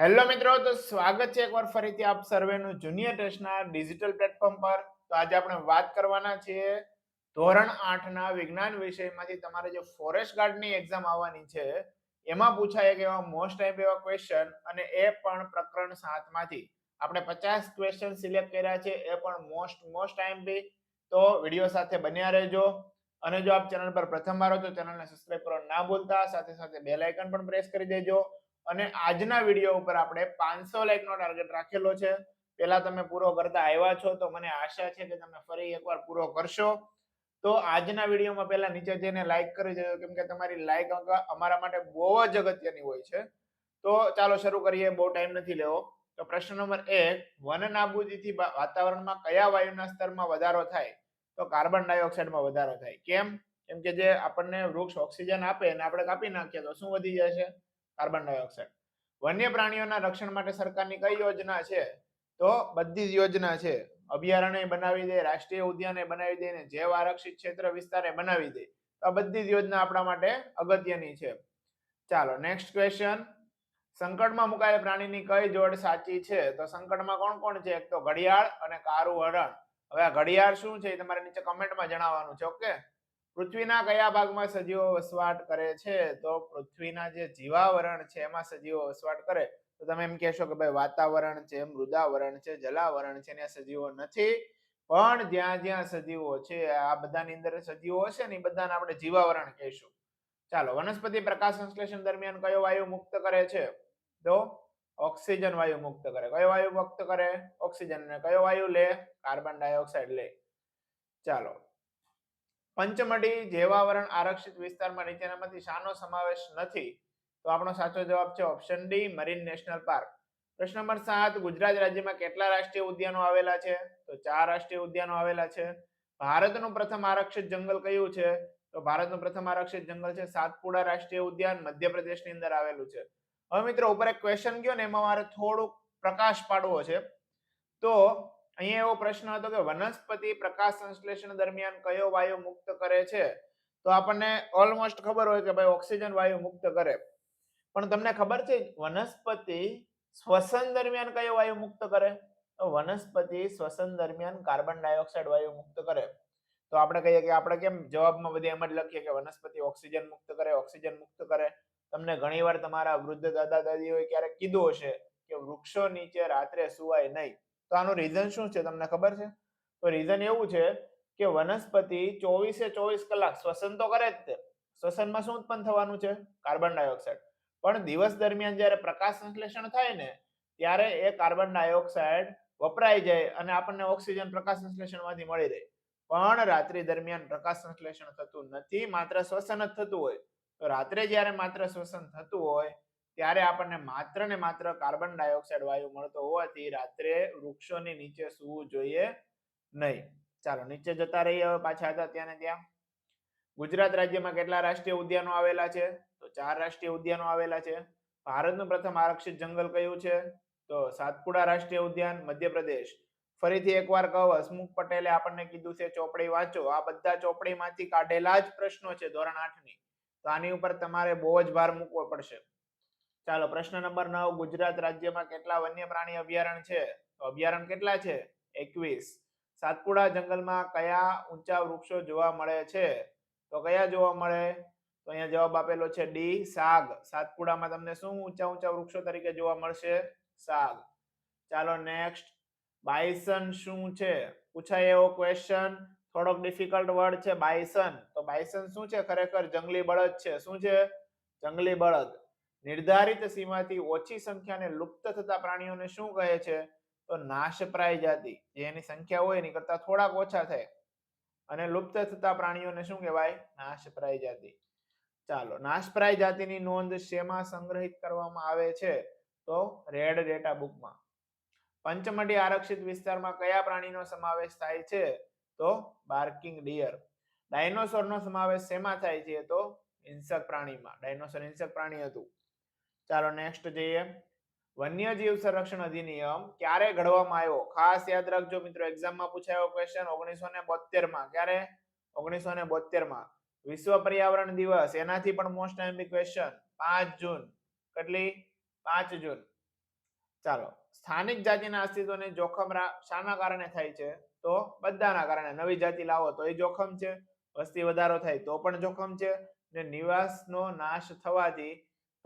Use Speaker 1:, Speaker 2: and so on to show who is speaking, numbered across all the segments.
Speaker 1: Hello મિત્રો, તો સ્વાગત છે એકવાર ફરીથી આપ સર્વેનું જુનિયર ટેસ્ટના ડિજિટલ પ્લેટફોર્મ પર. તો આજે આપણે વાત કરવાના છીએ ધોરણ આઠના વિજ્ઞાન વિષયમાંથી તમારે જે ફોરેસ્ટ ગાર્ડની એક્ઝામ આવવાની છે, એમાં પૂછાય એક એવા મોસ્ટ ટાઈપ એવા ક્વેશ્ચન અને એ પણ પ્રકરણ સાતમાંથી. આપણે પચાસ ક્વેશ્ચન સિલેક્ટ કર્યા છે, એ પણ મોસ્ટ મોસ્ટ ટાઈમ બી તો વીડિયો સાથે બન્યા રહેજો. અને જો આપ ચેનલ પર પ્રથમ વાર હો તો ચેનલને સબસ્ક્રાઇબ કરવા ના ભૂલતા, સાથે સાથે બેલ આઇકન પણ પ્રેસ કરી દેજો. અને આજના વીડિયો ઉપર આપણે પાંચસો લાઈકનો ટાર્ગેટ રાખેલો છે. પેલા તમે પૂરો કરતા આવ્યા છો તો મને આશા છે કે તમે ફરી એકવાર પૂરો કરશો. તો આજના વિડીયોમાં પહેલા નીચે જઈને લાઈક કરી દેજો. કેમ કે તમારી લાઈક અમારા માટે બહુ જ અગત્યની હોય છે. તો ચાલો શરૂ કરીએ. બહુ ટાઈમ નથી લેવો. તો પ્રશ્ન નંબર એક, વન નાબૂદીથી વાતાવરણમાં કયા વાયુના સ્તરમાં વધારો થાય? તો કાર્બન ડાયોક્સાઇડમાં વધારો થાય. કેમ? કેમ કે જે આપણને વૃક્ષ ઓક્સિજન આપે અને આપણે કાપી નાખીએ તો શું વધી છે કાર્બન ડાયોક્સાઇડ. વન્ય પ્રાણીઓના રક્ષણ માટે સરકારની કઈ યોજના છે? તો બધી જ યોજના છે. અભયારણ્ય બનાવી દે, રાષ્ટ્રીય ઉદ્યાને બનાવી દે ને જૈવ આરક્ષિત ક્ષેત્ર વિસ્તારે બનાવી દે. તો આ બધી જ યોજના આપણા માટે અગત્યની છે. ચાલો નેક્સ્ટ ક્વેશ્ચન સંકટમાં મુકાયેલ પ્રાણીની કઈ જોડ સાચી છે? તો સંકટમાં કોણ કોણ છે? એક તો ઘડિયાળ અને કારું હરણ. હવે આ ઘડિયાળ શું છે એ તમારે નીચે કમેન્ટમાં જણાવવાનું છે ઓકે પૃથ્વીના કયા ભાગમાં સજીવો વસવાટ કરે છે? તો પૃથ્વીના જે જીવાવરણ છે, એમાં સજીવો વસવાટ કરે. તો તમે એમ કહેશો કે ભાઈ વાતાવરણ છે, મૃદાવરણ છે, જલાવરણ છે, ત્યાં સજીવો નથી. પણ જ્યાં જ્યાં સજીવો છે, આ બધાની અંદર સજીવો હશે ને, એ બધાને આપણે જીવાવરણ કહીશું. ચાલો, વનસ્પતિ પ્રકાશ સંશ્લેષણ દરમિયાન કયો વાયુ મુક્ત કરે છે? તો ઓક્સિજન વાયુ મુક્ત કરે. કયો વાયુ મુક્ત કરે? ઓક્સિજન. કયો વાયુ લે? કાર્બન ડાયોક્સાઇડ લે. ચાલો પંચમઢી જેવાવરણ આરક્ષિત વિસ્તારમાં નીચેનામાંથી શાનો સમાવેશ નથી? તો આપણો સાચો જવાબ છે option D marine national park પ્રશ્ન નંબર સાત, ગુજરાત રાજ્યમાં કેટલા રાષ્ટ્રીય ઉદ્યાનો આવેલા છે? તો ચાર રાષ્ટ્રીય ઉદ્યાનો આવેલા છે. ભારતનું પ્રથમ આરક્ષિત જંગલ કયું છે? તો ભારતનું પ્રથમ આરક્ષિત જંગલ છે સાતપુડા રાષ્ટ્રીય ઉદ્યાન, મધ્યપ્રદેશની અંદર આવેલું છે. હવે મિત્રો, ઉપર એક ક્વેશ્ચન ગયો ને, એમાં મારે થોડુંક પ્રકાશ પાડવો છે. તો અહીંયા એવો પ્રશ્ન હતો કે વનસ્પતિ પ્રકાશ સંશ્લેષણ દરમિયાન કયો વાયુ મુક્ત કરે છે? તો આપણને ઓલમોસ્ટ ખબર હોય કે ભાઈ ઓક્સિજન વાયુ મુક્ત કરે. પણ તમને ખબર છે વનસ્પતિ શ્વસન દરમિયાન કયો વાયુ મુક્ત કરે? તો વનસ્પતિ શ્વસન દરમિયાન કાર્બન ડાયોક્સાઇડ વાયુ મુક્ત કરે. તો આપણે કહીએ કે આપણે કેમ જવાબમાં બધી એમ જ લખીએ કે વનસ્પતિ ઓક્સિજન મુક્ત કરે, ઓક્સિજન મુક્ત કરે. તમને ઘણીવાર તમારા વૃદ્ધ દાદા દાદીઓએ ક્યારેક કીધું હશે કે વૃક્ષો નીચે રાત્રે સુવાય નહીં. તો આનું રીઝન શું છે? તમને ખબર છે? તો રીઝન એવું છે કે વનસ્પતિ ચોવીસે ચોવીસ કલાક શ્વસન તો કરે જ તે. શ્વસનમાં શું ઉત્પન્ન થવાનું છે? કાર્બન ડાયોક્સાઇડ પણ દિવસ દરમિયાન જ્યારે પ્રકાશ સંશ્લેષણ થાય ને, ત્યારે એ કાર્બન ડાયોક્સાઇડ વપરાઈ જાય અને આપણને ઓક્સિજન પ્રકાશ સંશ્લેષણમાંથી મળી રહે. પણ રાત્રિ દરમિયાન પ્રકાશ સંશ્લેષણ થતું નથી, માત્ર શ્વસન જ થતું હોય. તો રાત્રે જ્યારે માત્ર શ્વસન થતું હોય ત્યારે આપણને માત્ર ને માત્ર કાર્બન ડાયોક્સાઇડ વાયુ મળતો હોવાથી રાત્રે વૃક્ષોની નીચે સૂવું જોઈએ નહીં. ચાલો, નીચે જતા રહીએ હવે પાછા હતા ત્યાં ને ત્યાં. ગુજરાત રાજ્યમાં કેટલા રાષ્ટ્રીય ઉદ્યાનો આવેલા છે? તો ચાર રાષ્ટ્રીય ઉદ્યાનો આવેલા છે. ભારતનું પ્રથમ આરક્ષિત જંગલ કયું છે? તો સાતપુડા રાષ્ટ્રીય ઉદ્યાન, મધ્યપ્રદેશ. ફરીથી એકવાર કહો, હસમુખ પટેલે આપણને કીધું છે, ચોપડી વાંચો. આ બધા ચોપડીમાંથી કાઢેલા જ પ્રશ્નો છે ધોરણ આઠની. તો આની ઉપર તમારે બહુ જ ભાર મૂકવો પડશે. ચાલો, પ્રશ્ન નંબર નવ. ગુજરાત રાજ્યમાં કેટલા વન્ય પ્રાણી અભયારણ્ય છે? તો અભયારણ્ય કેટલા છે? એકવીસ. સાતપુડા જંગલમાં કયા ઊંચા વૃક્ષો જોવા મળે છે? તો કયા જોવા મળે? તો અહીંયા જવાબ આપેલો છે ડી, સાગ. સાતપુડામાં તમને શું ઊંચા ઊંચા વૃક્ષો તરીકે જોવા મળશે? સાગ. ચાલો, નેક્સ્ટ. બાયસન શું છે? પૂછાય એવો ક્વેશ્ચન થોડોક ડિફિકલ્ટ વર્ડ છે બાયસન. તો બાયસન શું છે? ખરેખર જંગલી બળદ છે. શું છે? જંગલી બળદ. નિર્ધારિત સીમાથી ઓછી સંખ્યાને લુપ્ત થતા પ્રાણીઓને શું કહે છે? તો નાશપ્રાય જાતિ. જે સંખ્યા હોય એની કરતા થોડાક ઓછા થાય. અને લુપ્ત થતા પ્રાણીઓને શું કહેવાય? નાશપ્રાય જાતિ. ચાલો, નાશપ્રાય જાતિની નોંધ શેમાં સંગ્રહિત કરવામાં આવે છે? તો રેડ ડેટા બુકમાં. પંચમઢી આરક્ષિત વિસ્તારમાં કયા પ્રાણીનો સમાવેશ થાય છે? તો બાર્કિંગ ડિયર. ડાયનોસોરનો સમાવેશ શેમાં થાય છે? તો હિંસક પ્રાણીમાં. ડાયનોસોર હિંસક પ્રાણી હતું. ચાલો નેક્સ્ટ જઈએ. વન્યજીવ સંરક્ષણ અધિનિયમ ક્યારે ઘડવામાં આવ્યો? ખાસ યાદ રાખજો મિત્રો એક્ઝામમાં પૂછાયો ક્વેશ્ચન ઓગણીસો ને બોતેરમાં ક્યારે? ઓગણીસો ને બોતેરમાં વિશ્વ પર્યાવરણ દિવસ, એનાથી પણ મોસ્ટ એમ્બી ક્વેશ્ચન પાંચ જૂન. કેટલી? પાંચ જૂન. ચાલો, સ્થાનિક જાતિના અસ્તિત્વને જોખમ શાના કારણે થાય છે? તો બધાના કારણે. નવી જાતિ લાવો તો એ જોખમ છે, વસ્તી વધારો થાય તો પણ જોખમ છે, ને નિવાસનો નાશ થવાથી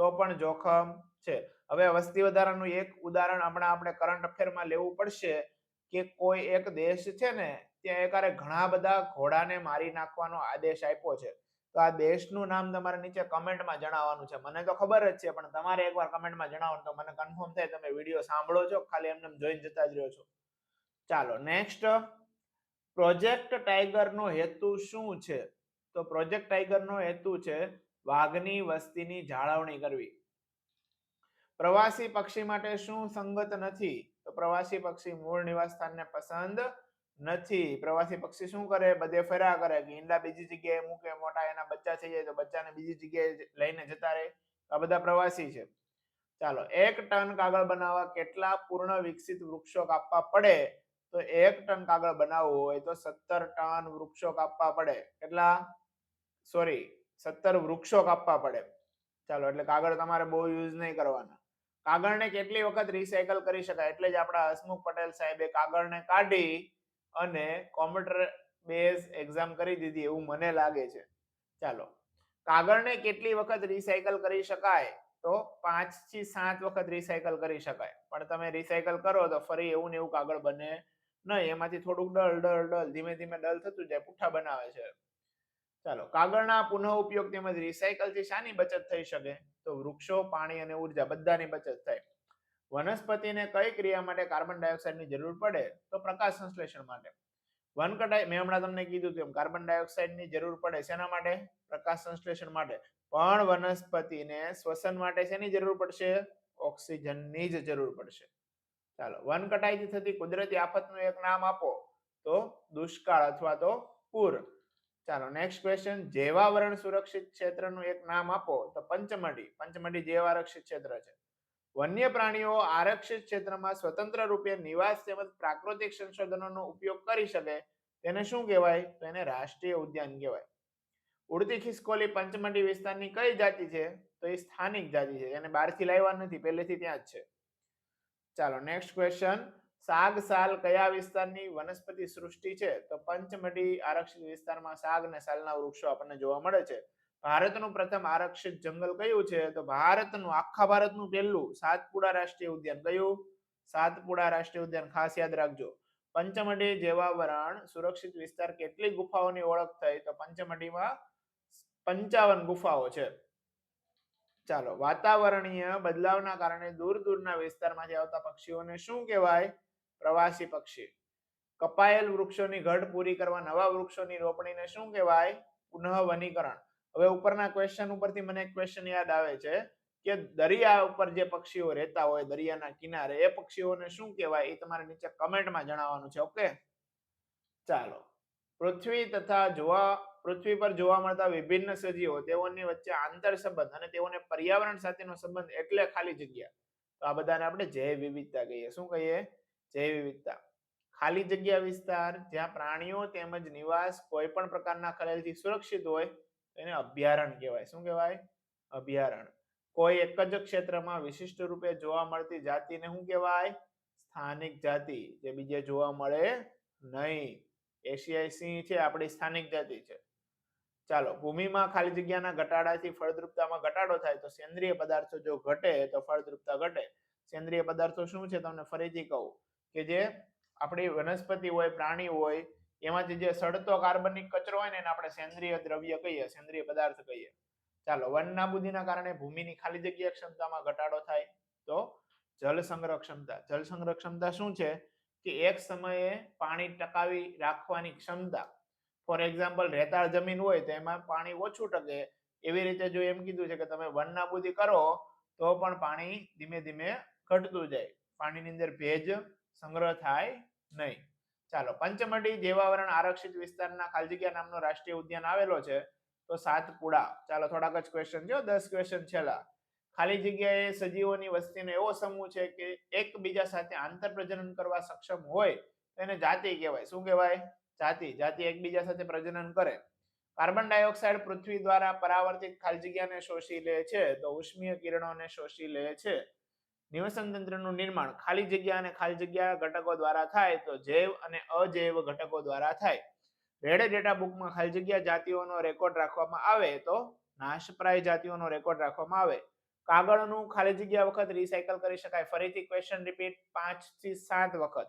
Speaker 1: તો પણ જોખમ છે. હવે વસ્તી વધારાનું એક ઉદાહરણ હમણાં આપણે કરંટ અફેરમાં લેવું પડશે કે કોઈ એક દેશ છે ને, ત્યાં એકારે ઘણા બધા ઘોડાને મારી નાખવાનો આદેશ આપ્યો છે. તો આ દેશનું નામ તમારે નીચે કમેન્ટમાં જણાવવાનું છે. મને તો ખબર જ છે, પણ તમારે એકવાર કમેન્ટમાં જણાવવાનું તો મને કન્ફર્મ થાય, તમે વીડિયો સાંભળો છો, ખાલી એમને જોઈને જતા જ રહ્યો છો. ચાલો નેક્સ્ટ પ્રોજેક્ટ ટાઈગરનો હેતુ શું છે? તો પ્રોજેક્ટ ટાઈગરનો હેતુ છે વાઘની વસ્તીની જાળવણી કરવી. પ્રવાસી પક્ષી માટે શું સંગત નથી? તો પ્રવાસી પક્ષી મૂળ નિવાસ સ્થાનને પસંદ નથી. પ્રવાસી પક્ષી શું કરે? બધે ફેરા કરે. કે બીજી જગ્યાએ મૂકે, મોટા એના બચ્ચા થઈ જાય તો બચ્ચાને બીજી જગ્યાએ લઈને જતા રહે. આ બધા પ્રવાસી છે. ચાલો, એક ટન કાગળ બનાવવા કેટલા પૂર્ણ વિકસિત વૃક્ષો કાપવા પડે? તો એક ટન કાગળ બનાવવું હોય તો સત્તર ટન વૃક્ષો કાપવા પડે. કેટલા? સોરી સત્તર વૃક્ષો કાપવા પડે. ચાલો, એટલે કાગળ તમારે બહુ યુઝ નહીં કરવાના. કાગળને કેટલી વખત રિસાયકલ કરી શકાય? એટલે જ આપણા હસમુખ પટેલ સાહેબે કાગળને કાઢી અને કોમ્પ્યુટર બેઝ એક્ઝામ કરી દીધી એવું મને લાગે છે. ચાલો, કાગળને કેટલી વખત રિસાયકલ કરી શકાય? તો પાંચથી સાત વખત રિસાયકલ કરી શકાય. પણ તમે રિસાયકલ કરો તો ફરી એવું ને એવું કાગળ બને નહીં. એમાંથી થોડુંક ડલ ડલ ડલ ધીમે ધીમે ડલ થતું જાય, પુઠ્ઠા બનાવે છે. ચાલો, કાગળના પુનઃ ઉપયોગ તેમજ રિસાયકલથી શાની બચત થઈ શકે, તો વૃક્ષો, પાણી અને ઊર્જા બધાની બચત થાય. વનસ્પતિને કઈ ક્રિયા માટે કાર્બન ડાયોક્સાઇડની જરૂર પડે, તો પ્રકાશ સંશ્લેષણ માટે. વન કટાઈ, મેં હમણાં તમને કીધું તેમ કાર્બન ડાયોક્સાઇડની જરૂર પડે શેના માટે? પ્રકાશ સંશ્લેષણ માટે. પણ વનસ્પતિને શ્વસન માટે શેની જરૂર પડશે? ઓક્સિજનની જ જરૂર પડશે. ચાલો, વન કટાઈથી થતી કુદરતી આફતનું એક નામ આપો, તો દુષ્કાળ અથવા તો પૂર. ચાલો નેક્સ્ટ ક્વેશ્ચન જેવાવરણ સુરક્ષિત ક્ષેત્રનું એક નામ આપો, તો પંચમઢી. પંચમઢી જેવા આરક્ષિત ક્ષેત્ર છે. વન્ય પ્રાણીઓ આરક્ષિત ક્ષેત્રમાં સ્વતંત્ર રૂપે નિવાસ તેમજ પ્રાકૃતિક સંશોધનોનો ઉપયોગ કરી શકે. તેને શું કહેવાય? તો એને રાષ્ટ્રીય ઉદ્યાન કહેવાય. ઉડતી ખિસકોલી પંચમઢી વિસ્તારની કઈ જાતિ છે? તો એ સ્થાનિક જાતિ છે, એને બહારથી લાવવા નથી, પહેલેથી ત્યાં જ છે. ચાલો નેક્સ્ટ ક્વેશ્ચન સાગ સાલ કયા વિસ્તારની વનસ્પતિ સૃષ્ટિ છે? તો પંચમઢી આરક્ષિત વિસ્તારમાં સાગ અને સાલના વૃક્ષો આપણને જોવા મળે છે. ભારતનું પ્રથમ આરક્ષિત જંગલ કયું છે? તો ભારતનું, આખા ભારતનું પહેલું સાતપુડા રાષ્ટ્રીય ઉદ્યાન કયું? સાતપુડા રાષ્ટ્રીય ઉદ્યાન ખાસ યાદ રાખજો. પંચમઢી જેવાવરણ સુરક્ષિત વિસ્તાર કેટલી ગુફાઓની ઓળખ થઈ? તો પંચમઢીમાં પંચાવન ગુફાઓ છે. ચાલો, વાતાવરણીય બદલાવના કારણે દૂર દૂરના વિસ્તારમાંથી આવતા પક્ષીઓને શું કહેવાય? પ્રવાસી પક્ષી. કપાયેલ વૃક્ષોની ઘટ પૂરી કરવા નવા વૃક્ષોની રોપણીને શું કહેવાય? પુનઃ વનીકરણ હવે ઉપરના ક્વેશ્ચન ઉપરથી મને એક ક્વેશ્ચન યાદ આવે છે કે દરિયા ઉપર જે પક્ષીઓ રહેતા હોય, દરિયાના કિનારે, એ પક્ષીઓને શું કહેવાય? એ તમારે નીચે કમેન્ટમાં જણાવવાનું છે, ઓકે? ચાલો. પૃથ્વી તથા જોવા, પૃથ્વી પર જોવા મળતા વિભિન્ન સજીવો, તેઓની વચ્ચે આંતર સંબંધ અને તેઓને પર્યાવરણ સાથેનો સંબંધ એટલે ખાલી જગ્યા. તો આ બધાને આપણે જૈવ વિવિધતા કહીએ. શું કહીએ? જૈવ વિવિધતા. ખાલી જગ્યા વિસ્તાર જ્યાં પ્રાણીઓ તેમજ નિવાસ કોઈ પણ પ્રકારના ખલેલથી સુરક્ષિત હોય એને અભયારણ્ય કહેવાય. શું કહેવાય? અભયારણ્ય કોઈ એક જ ક્ષેત્રમાં વિશિષ્ટ રૂપે જોવા મળતી જાતિને શું કહેવાય? સ્થાનિક જાતિ, જે બીજે જોવા મળે નહીં. એશિયાઈ સિંહ છે, આપણી સ્થાનિક જાતિ છે. ચાલો, ભૂમિમાં ખાલી જગ્યાના ઘટાડાથી ફળદ્રુપતામાં ઘટાડો થાય તો સેન્દ્રિય પદાર્થો જો ઘટે તો ફળદ્રુપતા ઘટે. સેન્દ્રિય પદાર્થો શું છે? તમને ફરીથી કહું. કે જે આપણી વનસ્પતિ હોય, પ્રાણી હોય, એમાંથી જે સડતો કાર્બનિક કચરો હોય ને એને આપણે સેન્દ્રિય દ્રવ્ય કહીએ, સેન્દ્રિય પદાર્થ કહીએ. ચાલો, વનનાબૂદીના કારણે ભૂમિની ખાલી જગ્યા ક્ષમતામાં ઘટાડો થાય. તો જલ સંગ્રહ ક્ષમતા જલ સંગ્રહ ક્ષમતા શું છે? કે એક સમયે પાણી ટકાવી રાખવાની ક્ષમતા. ફોર એક્ઝામ્પલ, રેતાળ જમીન હોય તો એમાં પાણી ઓછું ટકે. એવી રીતે જો એમ કીધું છે કે તમે વનનાબૂદી કરો, તો પણ પાણી ધીમે ધીમે ઘટતું જાય. પાણીની અંદર ભેજ સંગ્રહ થાય નહીં. ચાલો, પંચમઢી જેવાવરણ આરક્ષિત વિસ્તારના ખાલજગ્યા નામનો રાષ્ટ્રીય ઉદ્યાન આવેલો છે, તો સાતપુડા ચાલો, થોડાક જ ક્વેશ્ચન છે દસ ક્વેશ્ચન છેલ્લા. ખાલી જગ્યાએ સજીવોની વસ્તીનો એવો સમૂહ છે કે એકબીજા સાથે આંતર પ્રજનન કરવા સક્ષમ હોય, તો એને જાતિ કહેવાય. શું કહેવાય? જાતિ. જાતિ એકબીજા સાથે પ્રજનન કરે. કાર્બન ડાયોક્સાઇડ પૃથ્વી દ્વારા પરાવર્તિત ખાલી જગ્યાને શોષી લે છે, તો ઉષ્મીય કિરણોને શોષી લે છે. નિવસન તંત્રનું નિર્માણ ખાલી જગ્યા અને ખાલી જગ્યા ઘટકો દ્વારા થાય તો જૈવ અને અજૈવ ઘટકો દ્વારા થાય. રેડે ડેટા બુકમાં ખાલી જગ્યા જાતિઓનો રેકોર્ડ રાખવામાં આવે તો નાશપ્રાય જાતિઓનો રેકોર્ડ રાખવામાં આવે. કાગળનું ખાલી જગ્યા વખત રિસાયકલ કરી શકાય. ફરીથી ક્વેશ્ચન રિપીટ પાંચથી સાત વખત.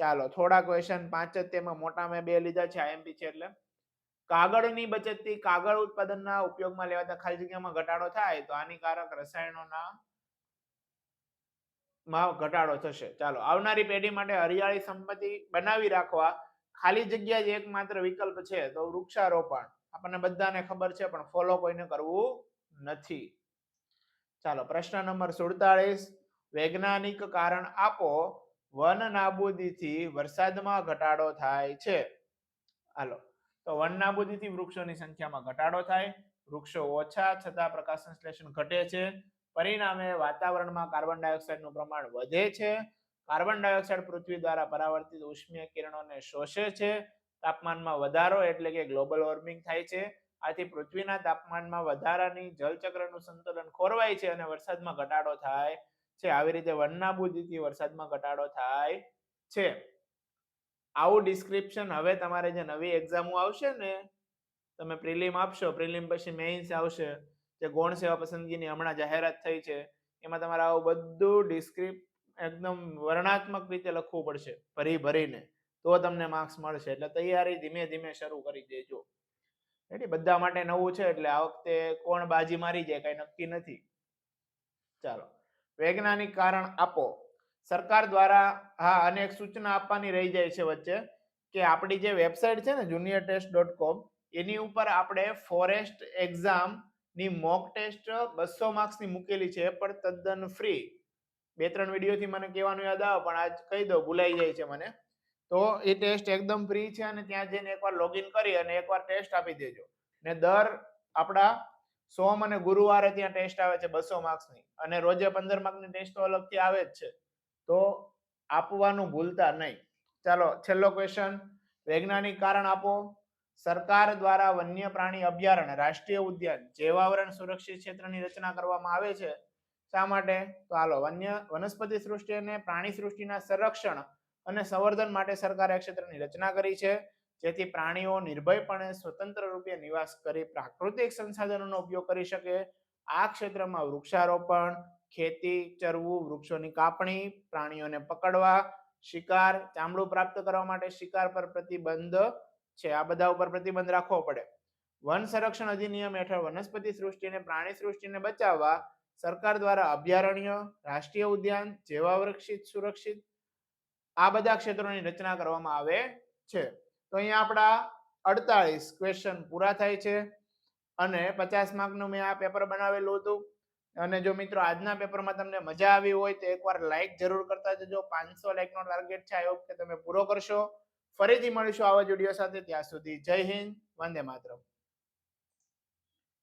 Speaker 1: ચાલો, થોડા ક્વેશ્ચન પાંચ જ તેમાં મોટા મેં બે લીધા છે, આઈએમપી છે એટલે. કાગળની બચતથી કાગળ ઉત્પાદનના ઉપયોગમાં લેવાતા ખાલી જગ્યામાં ઘટાડો થાય તો હાનિકારક રસાયણોના માં ઘટાડો થશે. ચાલો, આવનારી પેઢી માટે હરિયાળી સંપત્તિ બનાવી રાખવા ખાલી જગ્યા જ એકમાત્ર વિકલ્પ છે તો વૃક્ષારોપણ. આપણને બધાને ખબર છે, પણ ફોલો કોઈને કરવું નથી. ચાલો, પ્રશ્ન નંબર સુડતાલીસ વૈજ્ઞાનિક કારણ આપો, વન નાબૂદીથી વરસાદમાં ઘટાડો થાય છે. હાલો, તો વન નાબૂદીથી વૃક્ષોની સંખ્યામાં ઘટાડો થાય. વૃક્ષો ઓછા, છતાં પ્રકાશ સંશ્લેષણ ઘટે છે. પરિણામે વાતાવરણમાં કાર્બન ડાયોક્સાઇડનું પ્રમાણ વધે છે. કાર્બન ડાયોક્સાઇડ પૃથ્વી દ્વારા પરાવર્તિત ઉષ્મીય કિરણોને શોષે છે. તાપમાનમાં વધારો એટલે કે ગ્લોબલ વોર્મિંગ થાય છે. આથી પૃથ્વીના તાપમાનમાં વધારાની જલચક્રનું સંતુલન ખોરવાય છે અને વરસાદમાં ઘટાડો થાય છે. આવી રીતે વનનાબૂદીથી વરસાદમાં ઘટાડો થાય છે. આવું ડિસ્ક્રિપ્શન હવે તમારે જે નવી એક્ઝામો આવશે ને, તમે પ્રિલિમ આપશો. પ્રિલિમ પછી મેઇન્સ આવશે. જે ગૌણ સેવા પસંદગીની હમણાં જાહેરાત થઈ છે, એમાં તમારે આવું બધું ડિસ્ક્રિપ એકદમ વર્ણાત્મક રીતે લખવું પડશે, ભરી ભરીને. તો તમને માર્ક્સ મળશે. એટલે તૈયારી ધીમે ધીમે શરૂ કરી દેજો. એટલે બધા માટે નવું છે એટલે આ વખતે કોણ બાજી મારી જાય કઈ નક્કી નથી. ચાલો. વૈજ્ઞાનિક કારણ આપો. સરકાર દ્વારા હા, અને એક સૂચના આપવાની રહી જાય છે વચ્ચે, કે આપણી જે વેબસાઇટ છે ને જુનિયર ટેસ્ટ ડોટ કોમ એની ઉપર આપણે ફોરેસ્ટ એક્ઝામ ની મોક ટેસ્ટ બસો માર્ક્સની મૂકેલી છે, પણ તદ્દન ફ્રી બે ત્રણ વિડીયોથી મને કહેવાનું યાદ આવે, પણ આજ કહી દો ભૂલાઈ જાય છે મને. તો એ ટેસ્ટ એકદમ ફ્રી છે અને ત્યાં જઈને એકવાર લોગિન કરી અને એકવાર ટેસ્ટ આપી દેજો. ને દર આપણા સોમ અને ગુરુવારે ત્યાં ટેસ્ટ આવે છે બસો માર્ક્સની અને રોજે પંદર માર્કની ટેસ્ટ તો અલગથી આવે જ છે. તો આપવાનું ભૂલતા નહીં. ચાલો, છેલ્લો ક્વેશ્ચન વૈજ્ઞાનિક કારણ આપો. સરકાર દ્વારા વન્ય પ્રાણી અભયારણ્ય, રાષ્ટ્રીય ઉદ્યાન, જેવાવરણ સુરક્ષિત ક્ષેત્રની રચના કરવામાં આવે છે. શા માટે? તો હાલો, વન્ય, વનસ્પતિ સૃષ્ટિ અને પ્રાણી સૃષ્ટિના સંરક્ષણ અને સંવર્ધન માટે સરકારે આ ક્ષેત્રની રચના કરી છે. જેથી પ્રાણીઓ નિર્ભયપણે સ્વતંત્ર રૂપે નિવાસ કરી પ્રાકૃતિક સંસાધનોનો ઉપયોગ કરી શકે. આ ક્ષેત્રમાં વૃક્ષારોપણ, ખેતી, ચરવું, વૃક્ષોની કાપણી, પ્રાણીઓને પકડવા, શિકાર, ચામડું પ્રાપ્ત કરવા માટે શિકાર પર પ્રતિબંધ છે. આ બધા ઉપર પ્રતિબંધ રાખવો પડે. વન સંરક્ષણ અધિનિયમ હેઠળ વનસ્પતિ સૃષ્ટિને પ્રાણી સૃષ્ટિને બચાવવા સરકાર દ્વારા અભયારણ્ય, રાષ્ટ્રીય ઉદ્યાન જેવા વૃક્ષિત સુરક્ષિત આ બધા ક્ષેત્રોની રચના કરવામાં આવે છે. તો અહીંયા આપણા અડતાલીસ ક્વેશ્ચન પૂરા થાય છે અને પચાસ માર્કનું મેં આ પેપર બનાવેલું હતું. અને જો મિત્રો આજના પેપરમાં તમને મજા આવી હોય તો એકવાર લાઈક જરૂર કરતા જજો. પાંચસો લાઈકનો ટાર્ગેટ છે. આ વખતે તમે પૂરો કરશો. ફરીથી મળીશું આવા જ વીડિયો સાથે. ત્યાં સુધી જય હિન્દ વંદે માતરમ.